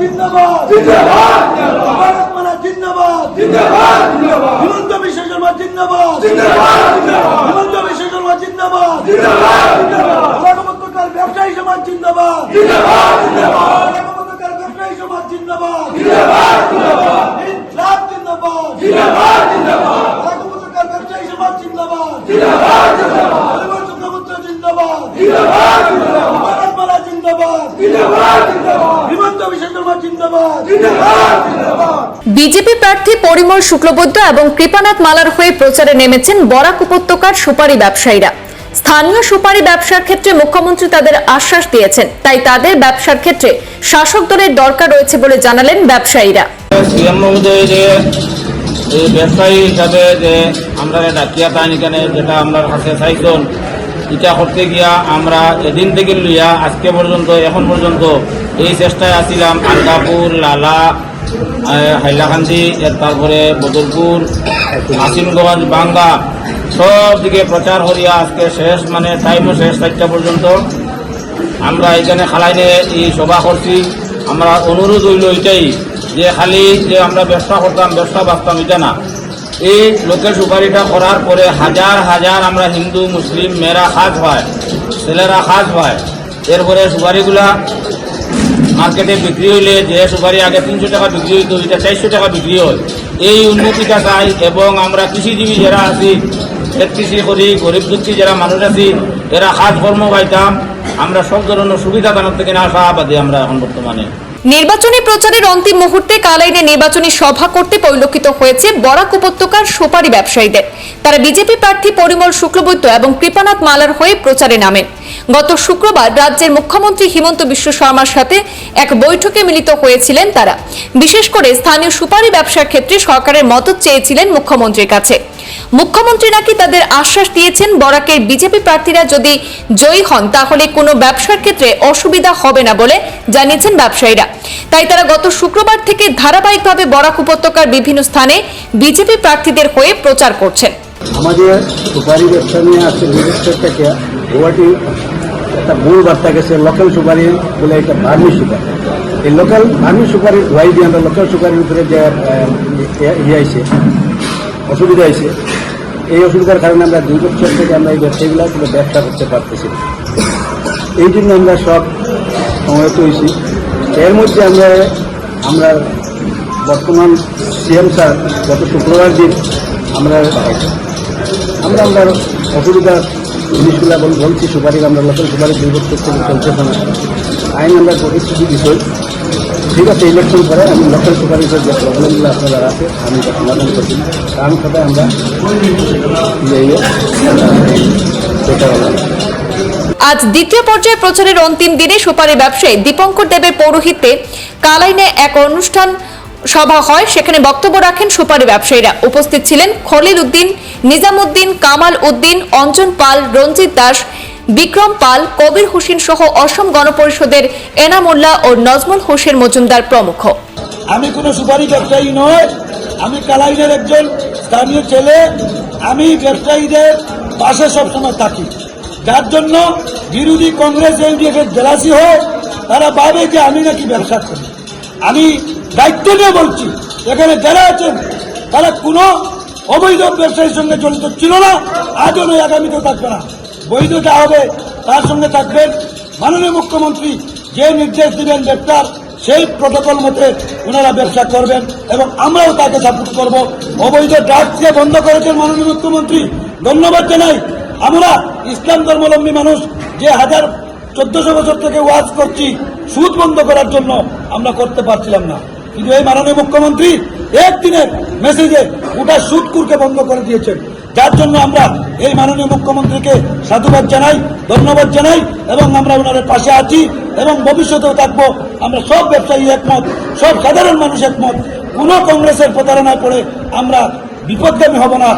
জিন্দাবাদ ভারত মালা জিন্দাবাদ হিমন্ত বিশ্ব শর্মা জিন্দাবাদ হিমন্ত বিশ্ব শর্মা জিন্দাবাদ রাগমতকার ব্যবসায়ী সমাজ জিন্দাবাদ রাগমতকার ব্যবসায়ী সমাজ জিন্দাবাদ ইনকলাব জিন্দাবাদ রাগমতকার ব্যবসায়ী সমাজ জিন্দাবাদ জিন্দাবাদ ভারত মালা জিন্দাবাদ হিমন্ত বিশ্ব শর্মা জিন্দাবাদ বিজেপি প্রার্থী পরিমল শুক্লবৈদ্য এবং কৃপানাথ মালার হয়ে প্রচারে নেমেছেন বরাক উপত্যকার সুপারি ব্যবসায়ীরা। স্থানীয় সুপারি ব্যবসার ক্ষেত্রে মুখ্যমন্ত্রী তাদের আশ্বাস দিয়েছেন তাই তাদের ব্যবসার ক্ষেত্রে শাসক দলের দরকার রয়েছে বলে জানালেন ব্যবসায়ীরা। ব্যবসায়ী হিসাবে যে আমরা ডাকিয়া তাই এখানে যেটা আমরা কাছে চাইছেন এটা করতে গিয়া আমরা এদিন থেকে লইয়া আজকে পর্যন্ত, এখন পর্যন্ত এই চেষ্টায় আসছিলাম আলগাপুর, লালা হাইলাকান্দি তারপরে বদরপুর আসিমগঞ্জ বাঙ্গা সব দিকে প্রচার করিয়া আজকে শেষ মানে টাইমও শেষ চারটা পর্যন্ত আমরা এখানে খালাইনে এই সভা করছি। আমরা অনুরোধ হইল এটাই যে খালি যে আমরা ব্যবসা করতাম, ব্যবসা বাঁচতাম, এটা না। এই লোকের সুপারিটা করার পরে হাজার হাজার আমরা হিন্দু, মুসলিম, মেয়েরা খাজ হয়, ছেলেরা খাজ হয়। এরপরে সুপারিগুলা মার্কেটে বিক্রি হইলে যে সুপারি আগে তিনশো টাকা বিক্রি হইতো এটা চারশো টাকা বিক্রি হয় এই উন্নতিটা চাই এবং আমরা কৃষিজীবী যারা আছি কৃষি করি, গরিব দুঃখী যারা মানুষ আছি, এরা কাজ কর্ম পাইতাম। আমরা সব ধরনের সুবিধা দানোর থেকে না আশাবাদী আমরা এখন বর্তমানে। নির্বাচনী প্রচারের অন্তিম মুহূর্তে কালাইনে নির্বাচনী সভা করতে পরিলক্ষিত হয়েছে বরাক উপত্যকার সুপারি ব্যবসায়ীদের। তারা বিজেপি প্রার্থী পরিমল শুক্লবৈদ্য এবং কৃপানাথ মালার হয়ে প্রচারে নামেন। গত শুক্রবার রাজ্যের মুখ্যমন্ত্রী হিমন্ত বিশ্ব শর্মার সাথে এক বৈঠকে মিলিত হয়েছিলেন তারা। বিশেষ করে স্থানীয় সুপারি ব্যবসার ক্ষেত্রে সরকারের মদত চেয়েছিলেন মুখ্যমন্ত্রীর কাছে। মুখ্যমন্ত্রী নাকি তাদের আশ্বাস দিয়েছেন বরাকের বিজেপি প্রার্থীরা যদি জয়ী হন, তাহলে কোনো ব্যবসার ক্ষেত্রে অসুবিধা হবে না বলে জানিয়েছেন ব্যবসায়ীরা। তাই তারা গত শুক্রবার থেকে ধারাবাহিকভাবে বরাক উপত্যকার বিভিন্ন স্থানে বিজেপি প্রার্থীদের হয়ে প্রচার করছেন। আমাদের সুপারি ব্যবসা নিয়ে থেকে গুয়াহাটি একটা মূল বার্তা গেছে লোকাল সুপারি বলে একটা ভার্মি সুপারি। এই লোকাল ভার্মি সুপারির ধোয়াই দিয়ে আমরা লোকাল সুপারির উপরে যে ইয়ে আইছে অসুবিধা হয়েছে। এই অসুবিধার কারণে আমরা দুই বছর থেকে আমরা এই ব্যবসায়ীগুলো আসলে ব্যবসা করতে পারতেছি এই জন্য আমরা সব সমবেত হয়েছি। এর মধ্যে আমরা আমরা বর্তমান সিএম স্যার গত শুক্রবার দিন আমরা আমরা আমরা অসুবিধা জিনিসগুলো বল বলছি সুপারি আমরা লোকাল সুপারি দুই বছর থেকে চলতেছে না আইন আমরা প্রতিশ্রুতি বিষয় ঠিক আছে ইলেকশন পরে আমি লোকাল সুপারির যে প্রবলেমগুলো আপনাদের আছে আমি সমাধান করছি কারণ সবাই আমরা আজ দ্বিতীয় পর্যায়ে প্রচারের অন্তিম দিনে সুপারি ব্যবসায়ী দীপঙ্কর দেবের পৌরোহিত্যে কালাইনে এক অনুষ্ঠান সভা হয়। সেখানে বক্তব্য রাখেন সুপারি ব্যবসায়ীরা। উপস্থিত ছিলেন খলিল উদ্দিন, নিজামুদ্দিন, কামাল উদ্দিন, অঞ্জন পাল, রঞ্জিত দাস বিক্রম পাল, কবির হোসেন সহ অসম গণপরিষদের এনামুল্লাহ ও নজমুল হোসেন মজুমদার প্রমুখ। আমি কোনো সুপারি ব্যবসায়ী নয় আমি কালাইনের একজন স্থানীয় ছেলে। আমি ব্যবসায়ীদের পাশে সবসময় থাকি। যার জন্য বিরোধী কংগ্রেস ইউডিএফ এর জেলাসি হোক তারা ভাবে যে আমি নাকি ব্যবসা করি। আমি দায়িত্ব নিয়ে বলছি, এখানে যারা আছেন, তারা কোনো অবৈধ ব্যবসায়ীর সঙ্গে জড়িত ছিল না। আজও নয়, আগামীতেও থাকবে না। বৈধতা হবে তার সঙ্গে থাকবেন মাননীয় মুখ্যমন্ত্রী, যে নির্দেশ দিবেন ব্যবসার সেই প্রটোকল মতে ওনারা ব্যবসা করবেন এবং আমরাও তাকে সাপোর্ট করব। অবৈধ ড্রাগসকে বন্ধ করেছেন মাননীয় মুখ্যমন্ত্রী। ধন্যবাদ জানাই। আমরা ইসলাম ধর্মাবলম্বী মানুষ, যে হাজার চোদ্দশো বছর থেকে ওয়াজ করছি, সুদ বন্ধ করার জন্য আমরা করতে পারছিলাম না। কিন্তু এই মাননীয় মুখ্যমন্ত্রী একদিনের মেসেজে গোটা সুদকুরকে বন্ধ করে দিয়েছেন। যার জন্য আমরা এই মাননীয় মুখ্যমন্ত্রীকে সাধুবাদ জানাই, ধন্যবাদ জানাই এবং আমরা ওনাদের পাশে আছি এবং ভবিষ্যতেও থাকব। আমরা সব ব্যবসায়ী একমত, সব সাধারণ মানুষ একমত। কোনো কংগ্রেসের প্রতারণায় পড়ে আমরা বিপদগামী হব না।